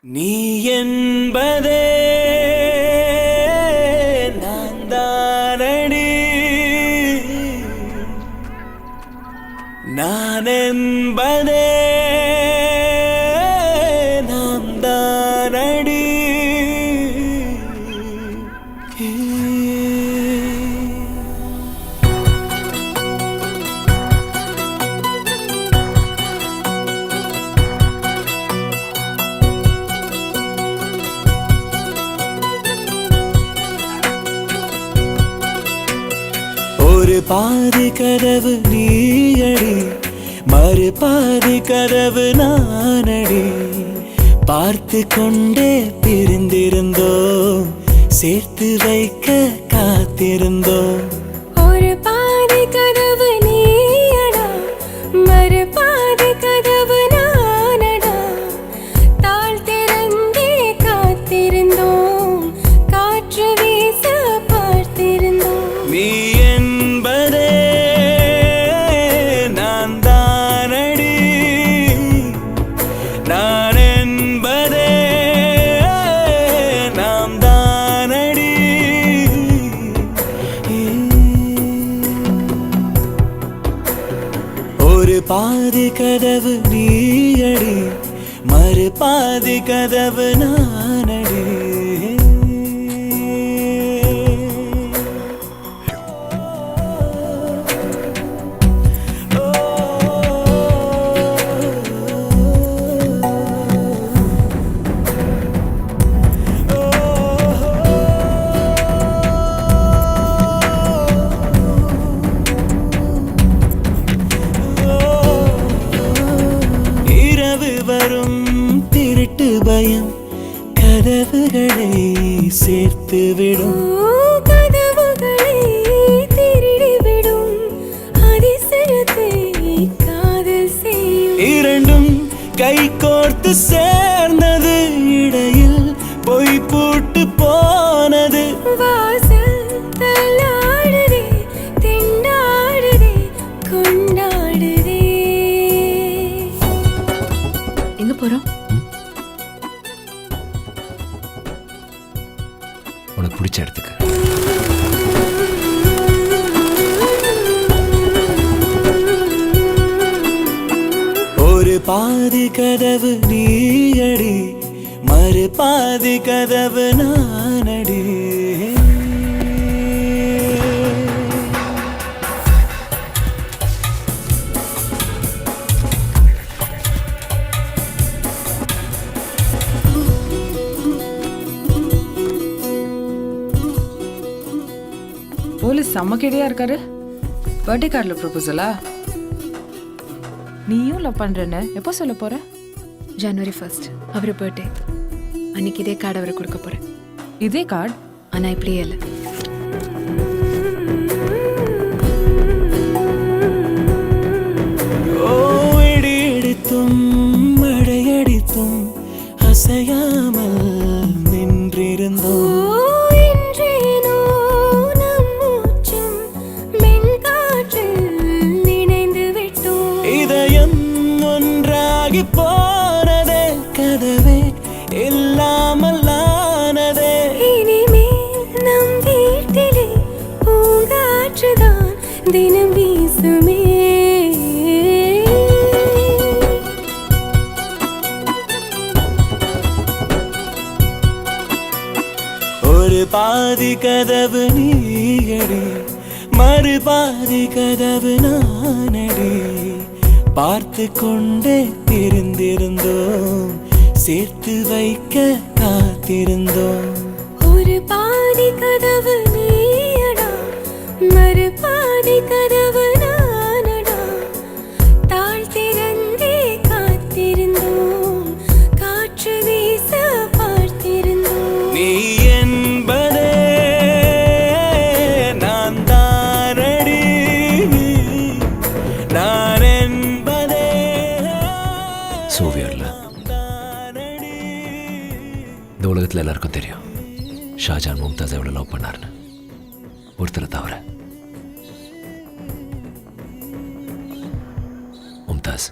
நீ என்பதே நான் தானடி. நான் என்பதே பாதி கதவு நீயடி மறு பாதி கதவு நானடி. பார்த்து கொண்டே பிரிந்திருந்தோ சேர்த்து வைக்க காத்திருந்தோ. ஒரு பாதி கதவு நான் என்பதே நாம் தானடி. ஒரு பாதி கதவு நீயடி மறு பாதி கதவு நானடி. கதவுகளை சேர்த்து விடும் கதவுகளை திருடிவிடும். அதிசயத்தை காதல் செய்யும். இரண்டும் கை கோர்த்து சேர்ந்தது இடையில் பொய் பூட்டு போனது. வாசல் தள்ளாடுதே திண்டாடுதே கொண்டாடுதே. எங்க போறோம்? பிடிச்ச இடத்துக்கு ஒரு பாதி கதவு நீயடி மறு பாதி கதவு நானடி போலீஸ் செம்ம கேடியா இருக்காரு. பர்த்டே கார்டில் ப்ரொபோசலா நீயும் லவ் பண்றேன்னு எப்போ சொல்ல போற? ஜனவரி ஃபர்ஸ்ட் அவர் பர்த்டே அன்னைக்கு இதே கார்டு அவருக்கு கொடுக்க போகிறேன் இதே கார்டு ஆனால் இப்படியே இல்லை. பாதி கதவு நீயடி மறுபாதி கதவு நானடி. பார்த்து கொண்டே திருந்திருந்தோம் சேர்த்து வைக்க காத்திருந்தோம். ஒரு பாதி கதவு நீயடா மறுபா சோவியரில். இந்த உலகத்தில் எல்லாருக்கும் தெரியும். ஷாஜான் மும்தாஸ் எவ்வளோ லவ் பண்ணார்னு ஒருத்தரை தவிர மும்தாஸ்